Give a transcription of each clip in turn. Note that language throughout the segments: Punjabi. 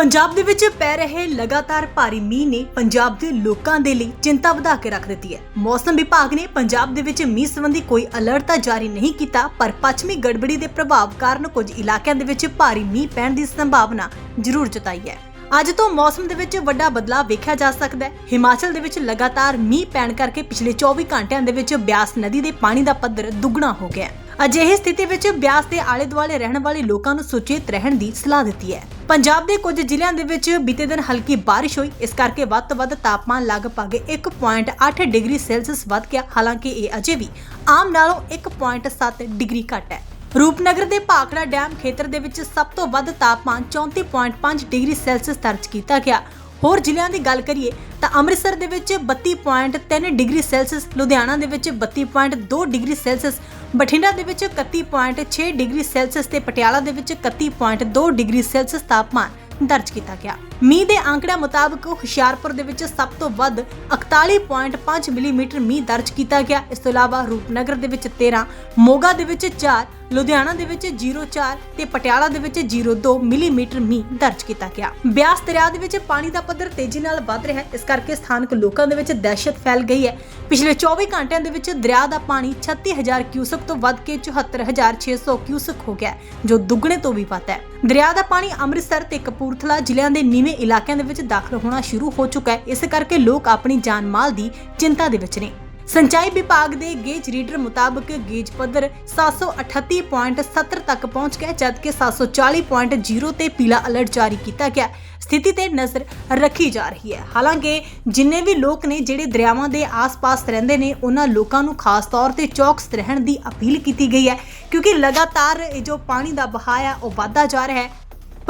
ਪੰਜਾਬ ਦੇ ਵਿੱਚ ਪੈ ਰਹੇ ਲਗਾਤਾਰ ਭਾਰੀ ਮੀਂਹ ਨੇ ਪੰਜਾਬ ਦੇ ਲੋਕਾਂ ਦੇ ਲਈ ਚਿੰਤਾ ਵਧਾ ਕੇ ਰੱਖ ਦਿੱਤੀ ਹੈ। ਮੌਸਮ ਵਿਭਾਗ ਨੇ ਪੰਜਾਬ ਦੇ ਵਿੱਚ ਮੀਂਹ ਸੰਬੰਧੀ ਕੋਈ ਅਲਰਟ ਤਾਂ ਜਾਰੀ ਨਹੀਂ ਕੀਤਾ, ਪਰ ਪੱਛਮੀ ਗੜਬੜੀ ਦੇ ਪ੍ਰਭਾਵ ਕਾਰਨ ਕੁਝ ਇਲਾਕਿਆਂ ਦੇ ਵਿੱਚ ਭਾਰੀ ਮੀਂਹ ਪੈਣ ਦੀ ਸੰਭਾਵਨਾ ਜ਼ਰੂਰ ਜਤਾਈ ਹੈ। ਅੱਜ ਤੋਂ ਮੌਸਮ ਦੇ ਵਿੱਚ ਵੱਡਾ ਬਦਲਾਅ ਵੇਖਿਆ ਜਾ ਸਕਦਾ ਹੈ। ਹਿਮਾਚਲ ਦੇ ਵਿੱਚ ਲਗਾਤਾਰ ਮੀਂਹ ਪੈਣ ਕਰਕੇ ਪਿਛਲੇ 24 ਘੰਟਿਆਂ ਦੇ ਵਿੱਚ ਬਿਆਸ ਨਦੀ ਦੇ ਪਾਣੀ ਦਾ ਪੱਧਰ ਦੁੱਗਣਾ ਹੋ ਗਿਆ ਹੈ। ਅਜਿਹੀ ਸਥਿਤੀ ਵਿੱਚ ਬਿਆਸ ਦੇ ਆਲੇ ਦੁਆਲੇ ਰਹਿਣ ਵਾਲੇ ਲੋਕਾਂ ਨੂੰ ਸੁਚੇਤ ਰਹਿਣ ਦੀ ਸਲਾਹ ਦਿੱਤੀ ਹੈ। ਪੰਜਾਬ ਦੇ ਕੁਝ ਜ਼ਿਲ੍ਹਿਆਂ ਦੇ ਵਿੱਚ ਬੀਤੇ ਦਿਨ ਹਲਕੀ ਬਾਰਿਸ਼ ਹੋਈ। ਇਸ ਕਰਕੇ ਵੱਧ ਤੋਂ ਵੱਧ ਤਾਪਮਾਨ ਲਗਭਗ 1.8 ਡਿਗਰੀ ਸੈਲਸੀਅਸ ਵੱਧ ਗਿਆ। ਹਾਲਾਂਕਿ ਇਹ ਅਜੇ ਵੀ ਆਮ ਨਾਲੋਂ 1.7 ਡਿਗਰੀ ਘੱਟ ਹੈ। ਰੂਪਨਗਰ ਦੇ ਭਾਖੜਾ ਡੈਮ ਖੇਤਰ ਦੇ ਵਿੱਚ ਸਭ ਤੋਂ ਵੱਧ ਤਾਪਮਾਨ 34.5 ਡਿਗਰੀ ਸੈਲਸੀਅਸ ਦਰਜ ਕੀਤਾ ਗਿਆ। ਹੋਰ ਜ਼ਿਲ੍ਹਿਆਂ ਦੀ ਗੱਲ ਕਰੀਏ ਤਾਂ ਅੰਮ੍ਰਿਤਸਰ ਦੇ ਵਿੱਚ 32.3 ਡਿਗਰੀ ਸੈਲਸੀਅਸ, ਲੁਧਿਆਣਾ ਦੇ ਵਿੱਚ 32.2 ਡਿਗਰੀ ਸੈਲਸੀਅਸ, ਬਠਿੰਡਾ ਦੇ ਵਿੱਚ 31.6 ਡਿਗਰੀ ਸੈਲਸੀਅਸ ਤੇ ਪਟਿਆਲਾ ਦੇ ਵਿੱਚ 31.2 ਡਿਗਰੀ ਸੈਲਸੀਅਸ ਤਾਪਮਾਨ। ਦਰਜ ਕੀਤਾ ਗਿਆ। ਮੀਂਹ ਦੇ ਅੰਕੜਿਆਂ ਮੁਤਾਬਕ ਹੁਸ਼ਿਆਰਪੁਰ ਦੇ ਵਿੱਚ ਸਭ ਤੋਂ ਵੱਧ 41.5 ਮਿਲੀਮੀਟਰ ਮੀਂਹ ਦਰਜ ਕੀਤਾ ਗਿਆ। ਇਸ ਤੋਂ ਇਲਾਵਾ ਰੂਪਨਗਰ ਦੇ ਵਿੱਚ 13 ਮੋਗਾ ਦੇ ਵਿੱਚ 4 ਲੁਧਿਆਣਾ ਦੇ ਵਿੱਚ 0.4 ਤੇ ਪਟਿਆਲਾ ਦੇ ਵਿੱਚ 0.2 ਮਿਲੀਮੀਟਰ ਮੀਂਹ ਦਰਜ ਕੀਤਾ ਗਿਆ। ਬਿਆਸ ਦਰਿਆ ਦੇ ਵਿੱਚ ਪਾਣੀ ਦਾ ਪੱਧਰ ਤੇਜ਼ੀ ਨਾਲ ਵੱਧ ਰਿਹਾ ਹੈ। ਇਸ ਕਰਕੇ ਸਥਾਨਕ ਲੋਕਾਂ ਦੇ ਵਿੱਚ ਦਹਿਸ਼ਤ ਫੈਲ ਗਈ ਹੈ। ਪਿਛਲੇ 24 ਘੰਟਿਆਂ ਦੇ ਵਿੱਚ ਦਰਿਆ ਦਾ ਪਾਣੀ 36000 ਕਿਊਸਕ ਤੋਂ ਵੱਧ ਕੇ 74600 ਕਿਊਸਕ ਹੋ ਗਿਆ ਜੋ ਦੁੱਗਣੇ ਤੋਂ ਵੀ ਵੱਧ ਹੈ। ਦਰਿਆ ਦਾ ਪਾਣੀ ਅੰਮ੍ਰਿਤਸਰ ਤੇ ਕਪੂਰ ਕਪੂਰਥਲਾ ਜ਼ਿਲ੍ਹਿਆਂ ਦੇ ਨੀਵੇਂ ਇਲਾਕਿਆਂ ਦੇ ਵਿੱਚ ਦਾਖਲ ਹੋਣਾ ਸ਼ੁਰੂ ਹੋ ਚੁੱਕਾ ਹੈ। ਇਸ ਕਰਕੇ ਲੋਕ ਆਪਣੀ ਜਾਨ ਮਾਲ ਦੀ ਚਿੰਤਾ ਦੇ ਵਿੱਚ ਨੇ। ਸਿੰਚਾਈ ਵਿਭਾਗ ਦੇ ਗੇਜ ਰੀਡਰ ਮੁਤਾਬਕ ਗੇਜ ਪੱਧਰ 738.70 ਤੱਕ ਪਹੁੰਚ ਗਿਆ, ਜਦਕਿ 740.0 ਤੇ ਪੀਲਾ ਅਲਰਟ ਜਾਰੀ ਕੀਤਾ ਗਿਆ। ਸਥਿਤੀ ਤੇ ਨਜ਼ਰ ਰੱਖੀ ਜਾ ਰਹੀ ਹੈ। ਹਾਲਾਂਕਿ, ਜਿੰਨੇ ਵੀ ਲੋਕ ਨੇ ਜਿਹੜੇ ਦਰਿਆਵਾਂ ਦੇ ਆਸ-ਪਾਸ ਰਹਿੰਦੇ ਨੇ, ਉਹਨਾਂ ਲੋਕਾਂ ਨੂੰ ਖਾਸ ਤੌਰ ਤੇ ਚੌਕਸ ਰਹਿਣ ਦੀ ਅਪੀਲ ਕੀਤੀ ਗਈ ਹੈ, ਕਿਉਂਕਿ ਲਗਾਤਾਰ ਇਹ ਜੋ ਪਾਣੀ ਦਾ ਬਹਾਅ ਹੈ, ਉਹ ਵਧਦਾ ਜਾ ਰਿਹਾ ਹੈ।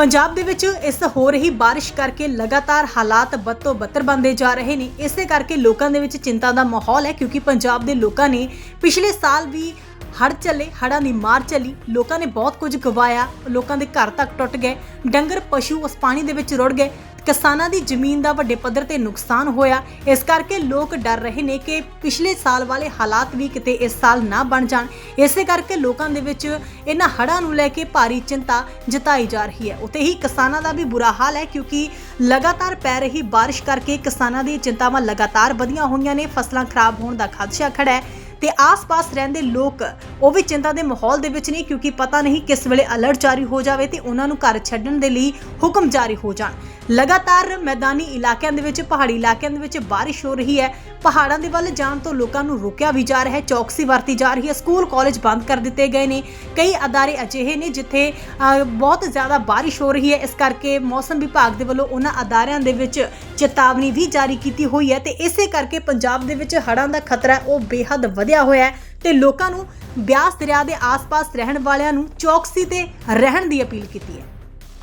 ਪੰਜਾਬ ਦੇ ਵਿੱਚ ਇਸ ਹੋ ਰਹੀ ਬਾਰਿਸ਼ ਕਰਕੇ ਲਗਾਤਾਰ ਹਾਲਾਤ ਬਦ ਤੋਂ ਬੱਤਰ ਬਣਦੇ ਜਾ ਰਹੇ ਨੇ। ਇਸੇ ਕਰਕੇ ਲੋਕਾਂ ਦੇ ਵਿੱਚ ਚਿੰਤਾ ਦਾ ਮਾਹੌਲ ਹੈ ਕਿਉਂਕਿ ਪੰਜਾਬ ਦੇ ਲੋਕਾਂ ਨੇ ਪਿਛਲੇ ਸਾਲ ਵੀ ਹੜ੍ਹ ਚੱਲੇ, ਹੜ੍ਹਾਂ ਦੀ ਮਾਰ ਚੱਲੀ। ਲੋਕਾਂ ਨੇ ਬਹੁਤ ਕੁਝ ਗਵਾਇਆ। ਲੋਕਾਂ ਦੇ ਘਰ ਤੱਕ ਟੁੱਟ ਗਏ। ਡੰਗਰ, ਪਸ਼ੂ ਉਸ ਪਾਣੀ ਦੇ ਵਿੱਚ ਰੁੜ ਗਏ। ਕਿਸਾਨਾਂ ਦੀ ਜ਼ਮੀਨ ਦਾ ਵੱਡੇ ਪੱਧਰ ਤੇ ਨੁਕਸਾਨ ਹੋਇਆ। ਇਸ ਕਰਕੇ ਲੋਕ ਡਰ ਰਹੇ ਨੇ ਕਿ ਪਿਛਲੇ ਸਾਲ ਵਾਲੇ ਹਾਲਾਤ ਵੀ ਕਿਤੇ ਇਸ ਸਾਲ ਨਾ ਬਣ ਜਾਣ। ਇਸੇ ਕਰਕੇ ਲੋਕਾਂ ਦੇ ਵਿੱਚ ਇਹਨਾਂ ਹੜ੍ਹਾਂ ਨੂੰ ਲੈ ਕੇ ਭਾਰੀ ਚਿੰਤਾ ਜਤਾਈ ਜਾ ਰਹੀ ਹੈ। ਉਤੇ ਹੀ ਕਿਸਾਨਾਂ ਦਾ ਵੀ ਬੁਰਾ ਹਾਲ ਹੈ ਕਿਉਂਕਿ ਲਗਾਤਾਰ ਪੈ ਰਹੀ ਬਾਰਿਸ਼ ਕਰਕੇ ਕਿਸਾਨਾਂ ਦੀ ਚਿੰਤਾਵਾਂ ਲਗਾਤਾਰ ਵਧੀਆਂ ਹੋਈਆਂ ਨੇ। ਫਸਲਾਂ ਖਰਾਬ ਹੋਣ ਦਾ ਖਦਸ਼ਾ ਖੜਾ ਹੈ। ਤੇ ਆਸ-ਪਾਸ ਰਹਿੰਦੇ ਲੋਕ, ਉਹ ਵੀ ਚਿੰਤਾ ਦੇ ਮਾਹੌਲ ਦੇ ਵਿੱਚ ਨੇ ਕਿਉਂਕਿ ਪਤਾ ਨਹੀਂ ਕਿਸ ਵੇਲੇ ਅਲਰਟ ਜਾਰੀ ਹੋ ਜਾਵੇ ਤੇ ਉਹਨਾਂ ਨੂੰ ਘਰ ਛੱਡਣ ਦੇ ਲਈ ਹੁਕਮ ਜਾਰੀ ਹੋ ਜਾਣ। ਲਗਾਤਾਰ ਮੈਦਾਨੀ ਇਲਾਕਿਆਂ ਦੇ ਵਿੱਚ, ਪਹਾੜੀ ਇਲਾਕਿਆਂ ਦੇ ਵਿੱਚ ਬਾਰਿਸ਼ ਹੋ ਰਹੀ ਹੈ। ਪਹਾੜਾਂ ਦੇ ਵੱਲ ਜਾਣ ਤੋਂ ਲੋਕਾਂ ਨੂੰ ਰੋਕਿਆ ਵੀ ਜਾ ਰਿਹਾ ਹੈ। ਚੌਕਸੀ ਵਰਤੀ ਜਾ ਰਹੀ ਹੈ। ਸਕੂਲ, ਕਾਲਜ ਬੰਦ ਕਰ ਦਿੱਤੇ ਗਏ ਨੇ। ਕਈ ਅਦਾਰੇ ਅਜਿਹੇ ਨੇ ਜਿੱਥੇ ਬਹੁਤ ਜ਼ਿਆਦਾ ਬਾਰਿਸ਼ ਹੋ ਰਹੀ ਹੈ। ਇਸ ਕਰਕੇ ਮੌਸਮ ਵਿਭਾਗ ਦੇ ਵੱਲੋਂ ਉਹਨਾਂ ਅਦਾਰਿਆਂ ਦੇ ਵਿੱਚ ਚੇਤਾਵਨੀ ਵੀ ਜਾਰੀ ਕੀਤੀ ਹੋਈ ਹੈ ਤੇ ਇਸੇ ਕਰਕੇ ਪੰਜਾਬ ਦੇ ਵਿੱਚ ਹੜ੍ਹਾਂ ਦਾ ਖਤਰਾ ਉਹ ਬੇਹੱਦ ਵਧਿਆ ਹੋਇਆ ਹੈ ਤੇ ਲੋਕਾਂ ਨੂੰ ਬਿਆਸ ਦਰਿਆ ਦੇ ਆਸ-ਪਾਸ ਰਹਿਣ ਵਾਲਿਆਂ ਨੂੰ ਚੌਕਸੀ ਤੇ ਰਹਿਣ ਦੀ ਅਪੀਲ ਕੀਤੀ ਹੈ।